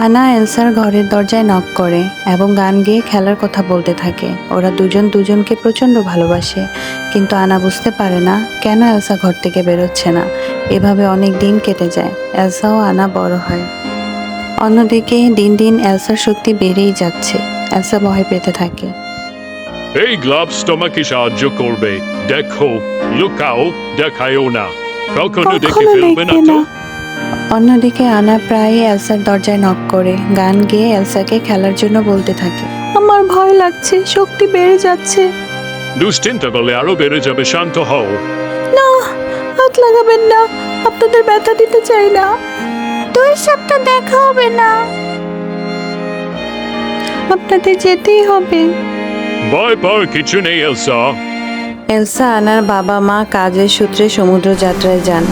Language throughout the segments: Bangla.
আনা এলসার ঘরের দরজায় নক করে এবং গান গেয়ে খেলার কথা বলতে থাকে। ওরা দুজন দুজনকে প্রচণ্ড ভালোবাসে। কিন্তু আনা বুঝতে পারে না কেন এলসা ঘর থেকে বেরোচ্ছে না। এভাবে অনেক দিন কেটে যায়। এলসা ও আনা বড় হয়। অন্যদিকে দিন দিন এলসার শক্তি বেড়েই যাচ্ছে। এলসা ভয় পেতে থাকে। এই গ্লাভস তোমাকে সাহায্য করবে। দেখো লুকাও দেখায়ও না। কখনো দেখে ফেলবে না। অন্যদিকে আনা প্রায় এলসার দরজায় নক করে গান গেয়ে এলসাকে খেলার জন্য বলতে থাকে। আমার ভয় লাগছে শক্তি বেড়ে যাচ্ছে। দুশ্চিন্তা করলে আরও বেড়ে যাবে শান্ত হও। না হাত লাগাবেন না আপনাদের ব্যথা দিতে চাই না। দুই সপ্তাহ দেখা হবে না। আপনাদের যেতেই হবে। ভয় পাওয়ার কিছু নেই এলসা। এলসা আনার বাবা মা কাজের সূত্রে সমুদ্র যাত্রায় যান।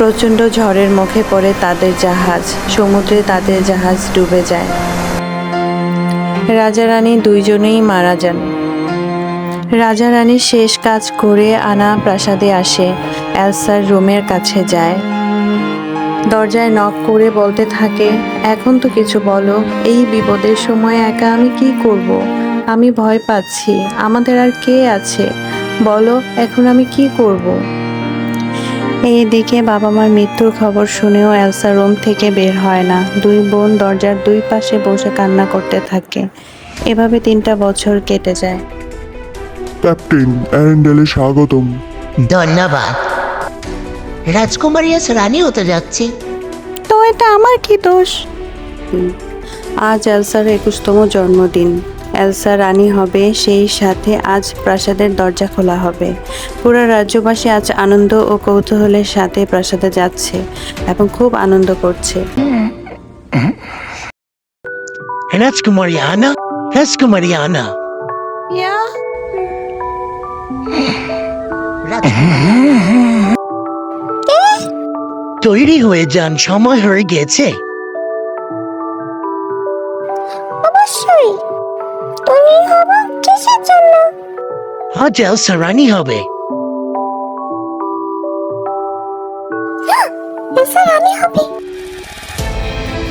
প্রচণ্ড ঝড়ের মুখে পড়ে তাদের জাহাজ। সমুদ্রে তাদের জাহাজ ডুবে যায়। রাজা রানী দুইজনেই মারা যান। রাজা রানী শেষ কাজ করে আনা প্রাসাদে আসে। এলসার রুমের কাছে যায়। দরজায় নক করে বলতে থাকে, এখন তো কিছু বলো, এই বিপদের সময় একা আমি কি করব? আমি ভয় পাচ্ছি, আমাদের আর কে আছে? বলো, এখন আমি কি করব? এইদিকে বাবা মার মৃত্যুর খবর শুনেও এলসা রুম থেকে বের হয় না। দুই বোন দরজার দুই পাশে বসে কান্না করতে থাকে। এভাবে তিনটা বছর কেটে যায়। ক্যাপ্টেন অ্যারেন্ডেলে স্বাগতম। ধন্যবাদ। রাজকুমারী আজ রানী হতে যাচ্ছে। তো এটা আমার কি দোষ? আজ এলসার একুশতম জন্মদিন। এলসা রানী হবে সেই সাথে আজ প্রাসাদের দরজা খোলা হবে। পুরো রাজ্যবাসী আজ আনন্দ ও কৌতূহলের সাথে প্রাসাদে যাচ্ছে এবং খুব আনন্দ করছে। রাজকুমারী আনা রাজকুমারী আনা রাজকুমারী- তৈরি হয়ে যান সময় হয়ে গেছে কিসের জন্য। আজ এলসা রানী হবে।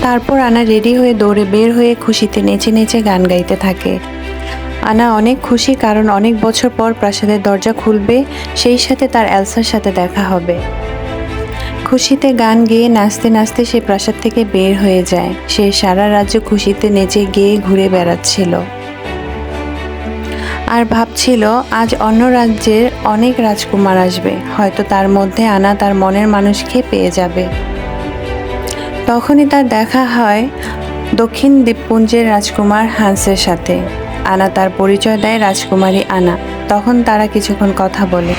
তারপর আনা রেডি হয়ে দৌড়ে বের হয়ে খুশিতে নেচে নেচে গান গাইতে থাকে। আনা অনেক খুশি কারণ অনেক বছর পর প্রাসাদের দরজা খুলবে সেই সাথে তার এলসার সাথে দেখা হবে। খুশিতে গান গেয়ে নাচতে নাচতে সে প্রাসাদ থেকে বের হয়ে যায়। সে সারা রাজ্য খুশিতে নেচে গেয়ে ঘুরে বেড়াচ্ছিল। আর ভাবছিল, আজ অন্য রাজ্যের অনেক রাজকুমার আসবে। হয়তো তার মধ্যে আনা তার মনের মানুষকে পেয়ে যাবে। তখনই তার দেখা হয় দক্ষিণ দ্বীপপুঞ্জের রাজকুমার হান্সের সাথে। আনা তার পরিচয় দেয় রাজকুমারী আনা। তখন তারা কিছুক্ষণ কথা বলে।